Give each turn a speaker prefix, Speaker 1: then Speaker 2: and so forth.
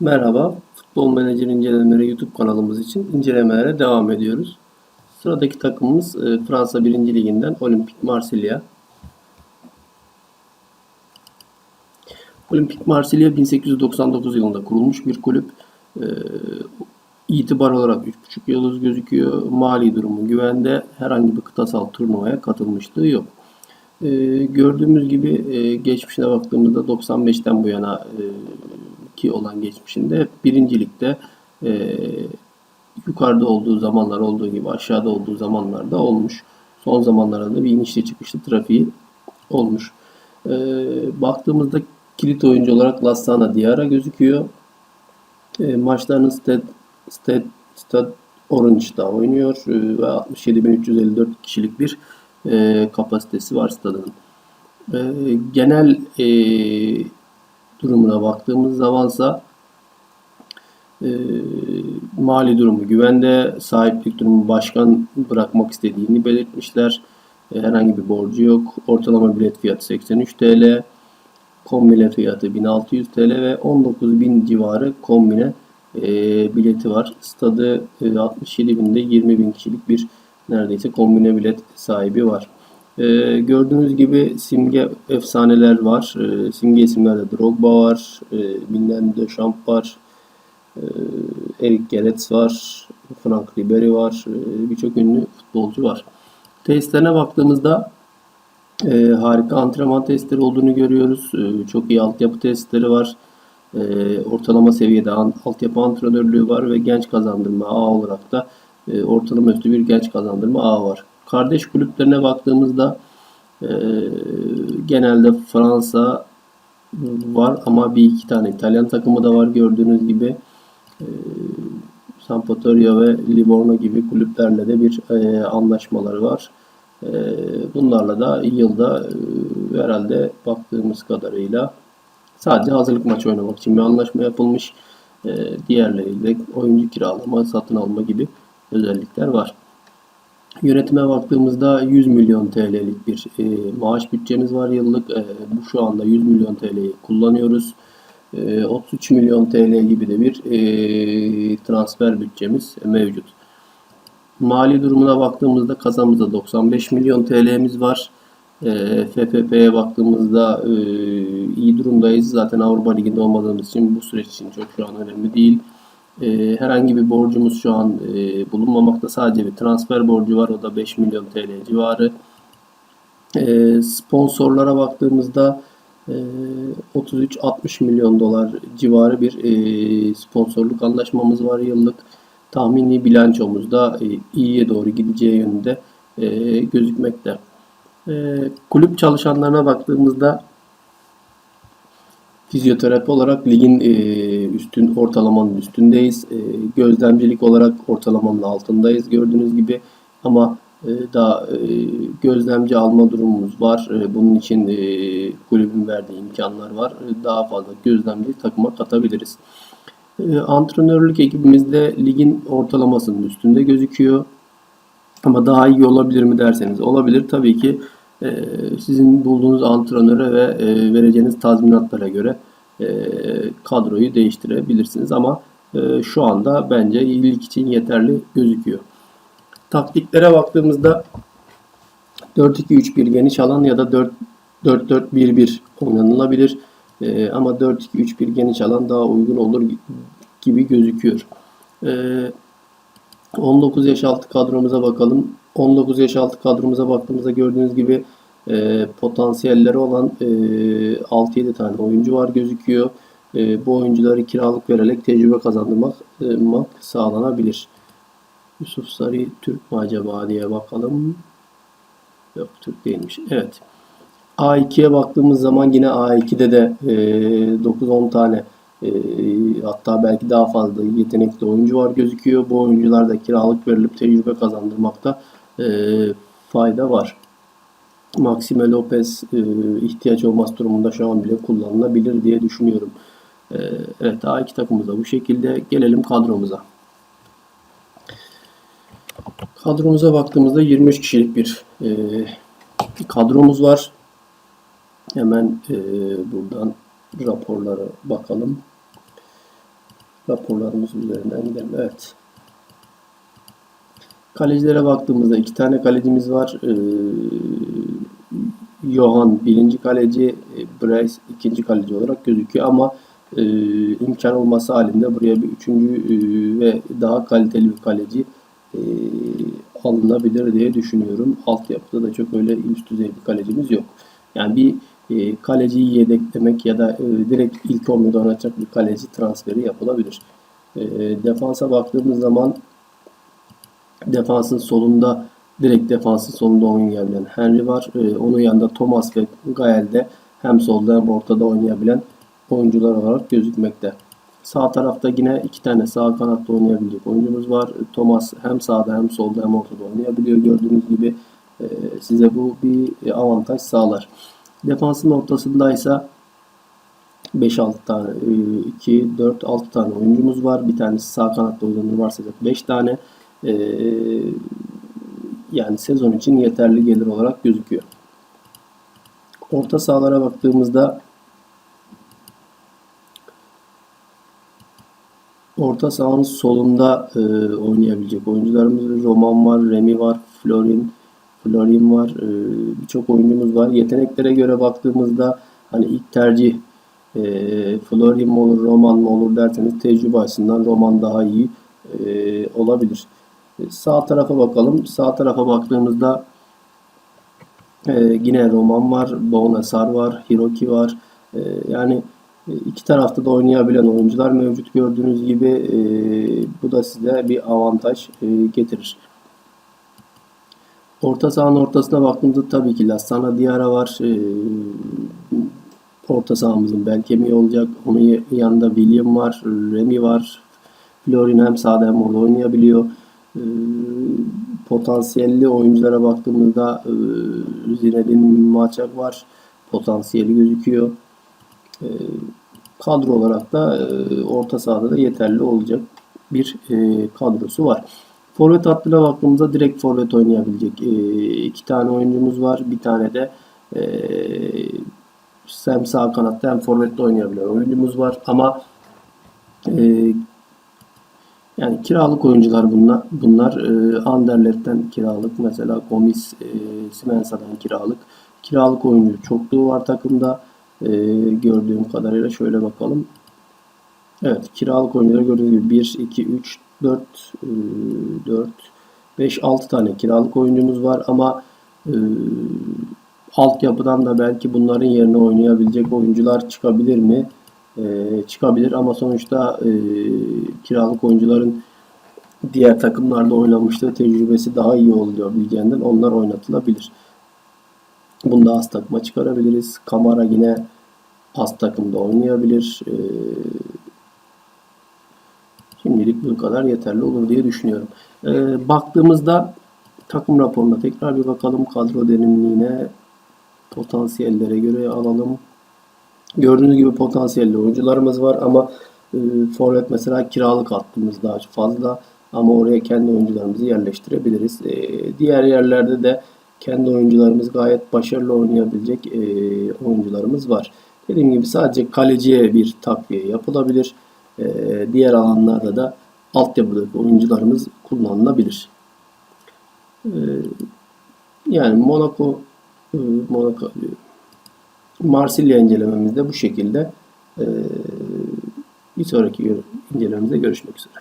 Speaker 1: Merhaba, Futbol Menajer İncelemeleri YouTube kanalımız için incelemelere devam ediyoruz. Sıradaki takımımız e, Fransa 1. Liginden Olimpik Marsilya. Olimpik Marsilya 1899 yılında kurulmuş bir kulüp. E, itibar olarak 3.5 yıldız gözüküyor. Mali durumu güvende. Herhangi bir kıtasal turnuvaya katılmışlığı yok. E, gördüğümüz gibi e, geçmişine baktığımızda 95'ten bu yana e, ki olan geçmişinde birincilikte e, yukarıda olduğu zamanlar olduğu gibi aşağıda olduğu zamanlarda olmuş. Son zamanlarda da bir inişli çıkışlı trafiği olmuş. E, baktığımızda kilit oyuncu olarak Lassana Diarra gözüküyor. E, maçlarını Stade, Stade, Stade Orange'da oynuyor e, ve 67.354 kişilik bir e, kapasitesi var stadının. E, genel e, durumuna baktığımız zamansa e, mali durumu güvende, sahiplik durumu başkan bırakmak istediğini belirtmişler. E, herhangi bir borcu yok. Ortalama bilet fiyatı 83 TL. Kombine fiyatı 1600 TL ve 19.000 civarı kombine e, bileti var. Stadı e, 67 binde 20 bin kişilik bir neredeyse kombine bilet sahibi var. Ee, gördüğünüz gibi simge efsaneler var. Ee, simge isimlerde Drogba var, e, Bilinen Deschamps var, e, Eric Gerets var, Frank Ribery var, e, birçok ünlü futbolcu var. Testlerine baktığımızda e, harika antrenman testleri olduğunu görüyoruz. E, çok iyi altyapı testleri var. E, ortalama seviyede an, altyapı antrenörlüğü var ve genç kazandırma ağ olarak da e, ortalama üstü bir genç kazandırma ağı var. Kardeş kulüplerine baktığımızda e, genelde Fransa var ama bir iki tane İtalyan takımı da var gördüğünüz gibi. E, Sampdoria ve Livorno gibi kulüplerle de bir e, anlaşmaları var. E, bunlarla da yılda e, herhalde baktığımız kadarıyla sadece hazırlık maçı oynamak için bir anlaşma yapılmış. E, diğerleriyle oyuncu kiralama, satın alma gibi özellikler var. Yönetime baktığımızda 100 milyon TL'lik bir e, maaş bütçemiz var yıllık. E, bu şu anda 100 milyon TL'yi kullanıyoruz. E, 33 milyon TL gibi de bir e, transfer bütçemiz mevcut. Mali durumuna baktığımızda kasamızda 95 milyon TL'miz var. E, FFP'ye baktığımızda e, iyi durumdayız. Zaten Avrupa Ligi'nde olmadığımız için bu süreç için çok şu an önemli değil. E, herhangi bir borcumuz şu an e, bulunmamakta. Sadece bir transfer borcu var. O da 5 milyon TL civarı. E, sponsorlara baktığımızda e, 33-60 milyon dolar civarı bir e, sponsorluk anlaşmamız var yıllık. Tahmini bilançomuz da e, iyiye doğru gideceği yönünde e, gözükmekte. E, kulüp çalışanlarına baktığımızda Fizyoterapi olarak ligin e, üstün ortalamanın üstündeyiz. E, gözlemcilik olarak ortalamanın altındayız gördüğünüz gibi. Ama e, daha e, gözlemci alma durumumuz var. E, bunun için e, kulübün verdiği imkanlar var. E, daha fazla gözlemci takıma katabiliriz. E, antrenörlük ekibimizde ligin ortalamasının üstünde gözüküyor. Ama daha iyi olabilir mi derseniz olabilir. Tabii ki sizin bulduğunuz antrenöre ve e, vereceğiniz tazminatlara göre e, kadroyu değiştirebilirsiniz. Ama e, şu anda bence iyilik için yeterli gözüküyor. Taktiklere baktığımızda 4-2-3-1 geniş alan ya da 4-4-1-1 oynanılabilir. E, ama 4-2-3-1 geniş alan daha uygun olur gibi gözüküyor. E, 19 yaş altı kadromuza bakalım. 19 yaş altı kadromuza baktığımızda gördüğünüz gibi e, potansiyelleri olan e, 6-7 tane oyuncu var gözüküyor. E, bu oyuncuları kiralık vererek tecrübe kazandırmak e, sağlanabilir. Yusuf Sarı Türk mü acaba diye bakalım. Yok Türk değilmiş. Evet. A2'ye baktığımız zaman yine A2'de de e, 9-10 tane e, hatta belki daha fazla yetenekli oyuncu var gözüküyor. Bu oyuncular da kiralık verilip tecrübe kazandırmakta e, fayda var. Maxime Lopez e, ihtiyaç olmaz durumunda şu an bile kullanılabilir diye düşünüyorum. E, evet A2 takımımız da bu şekilde. Gelelim kadromuza. Kadromuza baktığımızda 23 kişilik bir e, kadromuz var. Hemen e, buradan raporlara bakalım. Raporlarımız üzerinden gidelim. Evet. Kalecilere baktığımızda iki tane kalecimiz var. Ee, Johan birinci kaleci, e, Bryce ikinci kaleci olarak gözüküyor ama e, imkan olması halinde buraya bir üçüncü e, ve daha kaliteli bir kaleci e, alınabilir diye düşünüyorum. Altyapıda da çok öyle üst düzey bir kalecimiz yok. Yani bir e, kaleciyi yedeklemek ya da e, direkt ilk 11'de oynatacak bir kaleci transferi yapılabilir. E, defansa baktığımız zaman defansın solunda direkt defansın solunda oynayabilen Henry var. E, onun yanında Thomas ve Gael de hem solda hem ortada oynayabilen oyuncular olarak gözükmekte. Sağ tarafta yine iki tane sağ kanatta oynayabilecek oyuncumuz var. Thomas hem sağda hem solda hem ortada oynayabiliyor. Gördüğünüz gibi e, size bu bir avantaj sağlar. Defansın ortasındaysa 5-6 tane, 2, 4, 6 tane oyuncumuz var. Bir tanesi sağ kanatta oyuncu varsa 5 tane. E, yani sezon için yeterli gelir olarak gözüküyor. Orta sahalara baktığımızda orta sahanın solunda e, oynayabilecek oyuncularımız Roman var, Remy var, Florin, Florin var. E, Birçok oyuncumuz var. Yeteneklere göre baktığımızda hani ilk tercih e, Florin mi olur, Roman mı olur derseniz tecrübe açısından Roman daha iyi e, olabilir. E, sağ tarafa bakalım. Sağ tarafa baktığımızda e, yine Roman var, Bonasar var, Hiroki var. Yani iki tarafta da oynayabilen oyuncular mevcut gördüğünüz gibi bu da size bir avantaj getirir. Orta sahanın ortasına baktığımızda tabii ki Lassana Diarra var. E, orta sahamızın bel kemiği olacak. Onun yanında William var, Remy var. Florin hem sağda hem orada oynayabiliyor. E, potansiyelli oyunculara baktığımızda e, Maçak var. Potansiyeli gözüküyor. E, kadro olarak da e, orta sahada da yeterli olacak bir e, kadrosu var. Forvet hattına baktığımızda direkt forvet oynayabilecek e, iki tane oyuncumuz var. Bir tane de e, hem sağ kanatta hem forvette oynayabilen oyuncumuz var. Ama e, yani kiralık oyuncular bunlar. Bunlar e, Anderlet'ten kiralık. Mesela Gomis, e, Simensa'dan kiralık. Kiralık oyuncu çokluğu var takımda. E, gördüğüm kadarıyla şöyle bakalım. Evet kiralık oyuncuları gördüğünüz gibi 1, 2, 3, 4, e, 4, 5, 6 tane kiralık oyuncumuz var ama e, altyapıdan da belki bunların yerine oynayabilecek oyuncular çıkabilir mi? E, çıkabilir ama sonuçta e, kiralık oyuncuların diğer takımlarda oynamıştığı tecrübesi daha iyi oluyor bileceğinden onlar oynatılabilir. Bunda az takıma çıkarabiliriz. Kamara yine az takımda oynayabilir. Ee, şimdilik bu kadar yeterli olur diye düşünüyorum. Ee, baktığımızda takım raporuna tekrar bir bakalım. Kadro derinliğine potansiyellere göre alalım. Gördüğünüz gibi potansiyelli oyuncularımız var ama e, forvet mesela kiralık hattımız daha fazla ama oraya kendi oyuncularımızı yerleştirebiliriz. E, diğer yerlerde de kendi oyuncularımız gayet başarılı oynayabilecek e, oyuncularımız var. Dediğim gibi sadece kaleciye bir takviye yapılabilir. E, diğer alanlarda da altyapıdaki oyuncularımız kullanılabilir. E, yani Monaco e, Monaco Marsilya incelememizde bu şekilde. E, bir sonraki incelememizde görüşmek üzere.